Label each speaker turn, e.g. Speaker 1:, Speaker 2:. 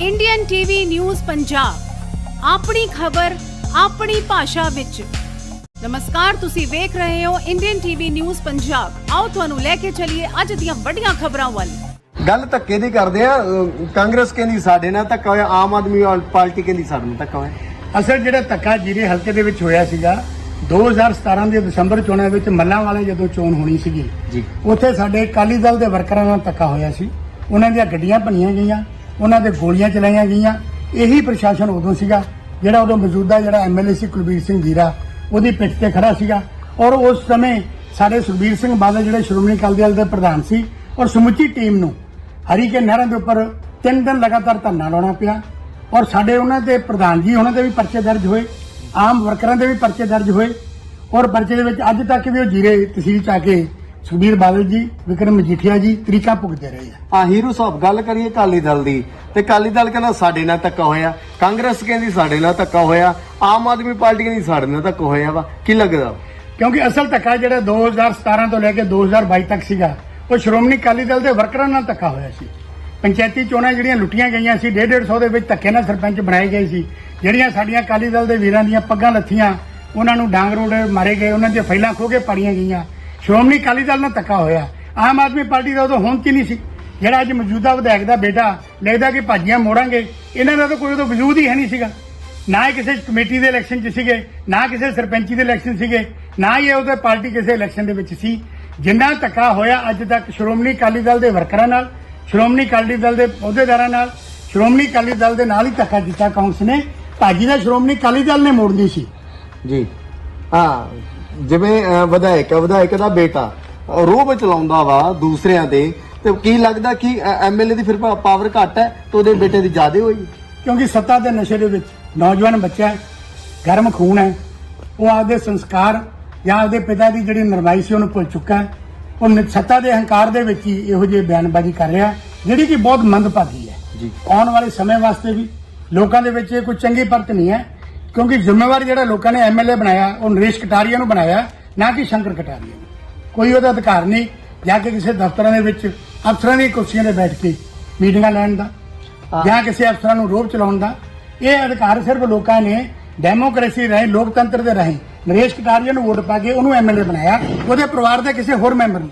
Speaker 1: Indian TV news Punjab ਆਪਣੀ ਖਬਰ ਆਪਣੀ ਭਾਸ਼ਾ ਵਿੱਚ। ਨਮਸਕਾਰ ਤੁਸੀਂ ਵੇਖ ਰਹੇ ਹੋ ਇੰਡੀਅਨ ਟੀਵੀ ਨਿਊਜ਼ ਪੰਜਾਬ ਆਓ ਤੁਹਾਨੂੰ ਲੈ ਕੇ ਚੱਲੀਏ ਅੱਜ ਦੀਆਂ ਵੱਡੀਆਂ ਖਬਰਾਂ ਵੱਲ।
Speaker 2: ਗੱਲ ਧੱਕੇ ਦੀ ਕਰਦੇ ਆ? ਅਹ ਕਾਂਗਰਸ ਕਹਿੰਦੀ ਸਾਡੇ ਨਾਲ ਧੱਕਾ ਹੋਇਆ ਆਮ ਆਦਮੀ ਪਾਰਟੀ ਕਹਿੰਦੀ ਸਾਡੇ ਨਾਲ ਧੱਕਾ ਹੋਇਆ।
Speaker 3: ਅਸਲ ਜਿਹੜਾ ਧੱਕਾ ਜੀਰੇ ਹਲਕੇ ਦੇ ਵਿੱਚ ਹੋਇਆ ਸੀਗਾ 2017 ਦੇ ਦਸੰਬਰ ਚੋਣਾਂ ਵਿੱਚ ਮੱਲਾਂ ਵਾਲੇ ਜਦੋਂ ਚੋਣ ਹੋਣੀ ਸੀਗੀ
Speaker 2: ਜੀ।
Speaker 3: ਉੱਥੇ ਸਾਡੇ ਅਕਾਲੀ ਦਲ ਦੇ ਵਰਕਰਾਂ ਨਾਲ ਧੱਕਾ ਹੋਇਆ ਸੀ। ਉਹਨਾਂ ਦੀਆਂ ਗੱਡੀਆਂ ਭੰਨੀਆਂ ਗਈਆਂ ਉਹਨਾਂ ਦੇ ਗੋਲੀਆਂ ਚਲਾਈਆਂ ਗਈਆਂ। ਇਹੀ ਪ੍ਰਸ਼ਾਸਨ ਉਦੋਂ ਸੀਗਾ, ਜਿਹੜਾ ਉਦੋਂ ਮੌਜੂਦਾ ਜਿਹੜਾ ਐਮਐਲਏ ਸੀ ਕੁਲਬੀਰ ਸਿੰਘ ਜੀਰਾ, ਉਹਦੀ ਪਿੱਠ ਤੇ ਖੜਾ ਸੀਗਾ। ਔਰ ਉਸ ਸਮੇਂ ਸਾਡੇ ਸੁਖਬੀਰ ਸਿੰਘ ਬਾਦਲ ਜਿਹੜੇ ਸ਼੍ਰੋਮਣੀ ਅਕਾਲੀ ਦਲ ਦੇ ਪ੍ਰਧਾਨ ਸੀ ਔਰ ਸਮੁੱਚੀ ਟੀਮ ਨੂੰ ਹਰੀ ਕੇ ਨਹਿਰਾਂ ਦੇ ਉੱਪਰ ਤਿੰਨ ਦਿਨ ਲਗਾਤਾਰ ਧਰਨਾ ਲਾਉਣਾ ਪਿਆ। ਔਰ ਸਾਡੇ ਉਹਨਾਂ ਦੇ ਪ੍ਰਧਾਨ ਜੀ, ਉਹਨਾਂ ਦੇ ਵੀ ਪਰਚੇ ਦਰਜ ਹੋਏ, ਆਮ ਵਰਕਰਾਂ ਦੇ ਵੀ ਪਰਚੇ ਦਰਜ ਹੋਏ। ਔਰ ਪਰਚੇ ਦੇ ਵਿੱਚ ਅੱਜ ਤੱਕ ਵੀ ਉਹ ਜੀਰੇ ਤਹਿਸੀਲ ਚ ਆ ਕੇ ਸੁਖਬੀਰ ਬਾਦਲ ਜੀ ਵਿਕਰਮ ਮਜੀਠੀਆ ਜੀ ਤਰੀਕਾ ਭੁਗਤਦੇ ਰਹੇ ਆ।
Speaker 2: ਆ ਹੀਰੋ ਸਾਹਿਬ ਗੱਲ ਕਰੀਏ ਅਕਾਲੀ ਦਲ ਦੀ ਤੇ ਅਕਾਲੀ ਦਲ ਕਹਿੰਦਾ ਸਾਡੇ ਨਾਲ ਧੱਕਾ ਹੋਇਆ ਕਾਂਗਰਸ ਕਹਿੰਦੀ ਸਾਡੇ ਨਾਲ ਧੱਕਾ ਹੋਇਆ ਆਮ ਆਦਮੀ ਪਾਰਟੀ ਕਹਿੰਦੀ ਸਾਡੇ ਨਾਲ ਧੱਕਾ ਹੋਇਆ ਵਾ ਕੀ ਲੱਗਦਾ?
Speaker 3: ਕਿਉਂਕਿ ਅਸਲ ਧੱਕਾ ਜਿਹੜਾ 2017 ਤੋਂ ਲੈ ਕੇ 2022 ਤੱਕ ਸੀਗਾ ਉਹ ਸ਼੍ਰੋਮਣੀ ਅਕਾਲੀ ਦਲ ਦੇ ਵਰਕਰਾਂ ਨਾਲ ਧੱਕਾ ਹੋਇਆ ਸੀ। ਪੰਚਾਇਤੀ ਚੋਣਾਂ ਜਿਹੜੀਆਂ ਲੁੱਟੀਆਂ ਗਈਆਂ ਸੀ 150 ਦੇ ਵਿੱਚ ਧੱਕੇ ਨਾਲ ਸਰਪੰਚ ਬਣਾਏ ਗਏ ਸੀ ਜਿਹੜੀਆਂ ਸਾਡੀਆਂ ਅਕਾਲੀ ਦਲ ਦੇ ਵੀਰਾਂ ਦੀਆਂ ਪੱਗਾਂ ਲੱਥੀਆਂ ਉਹਨਾਂ ਨੂੰ ਡਾਂਗ ਰੋਡ ਮਾਰੇ ਗਏ ਉਹਨਾਂ ਦੀਆਂ ਫੈਲਾਂ ਖੋਹ ਕੇ ਪਾੜੀਆਂ ਗਈਆਂ ਸ਼੍ਰੋਮਣੀ ਅਕਾਲੀ ਦਲ ਨਾਲ ਧੱਕਾ ਹੋਇਆ। ਆਮ ਆਦਮੀ ਪਾਰਟੀ ਦਾ ਉਦੋਂ ਹੋਂਦ ਚ ਨਹੀਂ ਸੀ। ਜਿਹੜਾ ਅੱਜ ਮੌਜੂਦਾ ਵਿਧਾਇਕ ਦਾ ਬੇਟਾ ਲੱਗਦਾ ਕਿ ਭਾਜੀਆਂ ਮੋੜਾਂਗੇ, ਇਹਨਾਂ ਦਾ ਤਾਂ ਕੋਈ ਉਦੋਂ ਵਜੂਦ ਹੀ ਹੈ ਨਹੀਂ ਸੀਗਾ। ਨਾ ਹੀ ਕਿਸੇ ਕਮੇਟੀ ਦੇ ਇਲੈਕਸ਼ਨ 'ਚ ਸੀਗੇ, ਨਾ ਕਿਸੇ ਸਰਪੰਚੀ ਦੇ ਇਲੈਕਸ਼ਨ ਸੀਗੇ, ਨਾ ਹੀ ਇਹ ਉਹਦੇ ਪਾਰਟੀ ਕਿਸੇ ਇਲੈਕਸ਼ਨ ਦੇ ਵਿੱਚ ਸੀ। ਜਿੰਨਾ ਧੱਕਾ ਹੋਇਆ ਅੱਜ ਤੱਕ ਸ਼੍ਰੋਮਣੀ ਅਕਾਲੀ ਦਲ ਦੇ ਵਰਕਰਾਂ ਨਾਲ, ਸ਼੍ਰੋਮਣੀ ਅਕਾਲੀ ਦਲ ਦੇ ਅਹੁਦੇਦਾਰਾਂ ਨਾਲ, ਸ਼੍ਰੋਮਣੀ ਅਕਾਲੀ ਦਲ ਦੇ ਨਾਲ ਹੀ ਧੱਕਾ ਕੀਤਾ ਕਾਂਗਰਸ ਨੇ। ਭਾਜੀ ਦਾ ਸ਼੍ਰੋਮਣੀ ਅਕਾਲੀ ਦਲ ਨੇ ਮੋੜਨੀ ਸੀ।
Speaker 2: ਜੀ। ਹਾਂ ਜਿਵੇਂ ਅਹ, ਵਿਧਾਇਕ ਹੈ ਵਿਧਾਇਕ ਦਾ ਬੇਟਾ ਅਹ, ਰੋਬ ਚਲਾਉਂਦਾ ਵਾ ਦੂਸਰਿਆਂ ਤੇ ਤੇ ਕੀ ਲੱਗਦਾ ਕਿ ਐਮਐਲਏ ਦੀ ਫਿਰ ਪਾਵਰ ਘੱਟ ਹੈ ਤੇ ਉਹਦੇ ਬੇਟੇ ਦੀ ਜ਼ਿਆਦੇ ਹੋਈ?
Speaker 3: ਕਿਉਂਕਿ ਸੱਤਾ ਦੇ ਨਸ਼ੇ ਦੇ ਵਿੱਚ ਨੌਜਵਾਨ ਬੱਚਾ ਹੈ ਗਰਮ ਖੂਨ ਹੈ ਉਹ ਆਪਦੇ ਸੰਸਕਾਰ ਜਾਂ ਆਪਦੇ ਪਿਤਾ ਦੀ ਜਿਹੜੀ ਨਰਮਾਈ ਸੀ ਉਹਨੂੰ ਭੁੱਲ ਚੁੱਕਾ ਹੈ। ਉਹ ਨ- ਸੱਤਾ ਦੇ ਹੰਕਾਰ ਦੇ ਵਿੱਚ ਹੀ ਇਹੋ ਜਿਹੀ ਬਿਆਨਬਾਜ਼ੀ ਕਰ ਰਿਹਾ ਜਿਹੜੀ ਕਿ ਬਹੁਤ ਮੰਦਭਾਗੀ ਹੈ।
Speaker 2: ਜੀ।
Speaker 3: ਆਉਣ ਵਾਲੇ ਸਮੇਂ ਵਾਸਤੇ ਵੀ ਲੋਕਾਂ ਦੇ ਵਿੱਚ ਇਹ ਕੋਈ ਚੰਗੀ ਪਰਤ ਨਹੀਂ ਹੈ। ਕਿਉਂਕਿ ਜ਼ਿੰਮੇਵਾਰ ਜਿਹੜਾ ਲੋਕਾਂ ਨੇ ਐਮਐਲਏ ਬਣਾਇਆ ਉਹ ਨਰੇਸ਼ ਕਟਾਰੀਆ ਨੂੰ ਬਣਾਇਆ ਨਾ ਕਿ ਸ਼ੰਕਰ ਕਟਾਰੀਆ ਨੂੰ। ਕੋਈ ਉਹਦਾ ਅਧਿਕਾਰ ਨਹੀਂ ਜਾਂ ਕਿ ਕਿਸੇ ਦਫ਼ਤਰਾਂ ਦੇ ਵਿੱਚ ਅਫਸਰਾਂ ਦੀ ਕੁਰਸੀਆਂ ਤੇ ਬੈਠ ਕੇ ਮੀਟਿੰਗਾਂ ਲੈਣ ਦਾ ਜਾਂ ਕਿਸੇ ਅਫਸਰਾਂ ਨੂੰ ਰੋਬ ਚਲਾਉਣ ਦਾ। ਇਹ ਅਧਿਕਾਰ ਸਿਰਫ ਲੋਕਾਂ ਨੇ ਡੈਮੋਕ੍ਰੇਸੀ ਰਾਹੀਂ ਲੋਕਤੰਤਰ ਦੇ ਰਾਹੀਂ ਨਰੇਸ਼ ਕਟਾਰੀਆ ਨੂੰ ਵੋਟ ਪਾ ਕੇ ਉਹਨੂੰ ਐਮਐਲਏ ਬਣਾਇਆ ਉਹਦੇ ਪਰਿਵਾਰ ਦੇ ਕਿਸੇ ਹੋਰ ਮੈਂਬਰ ਨੂੰ।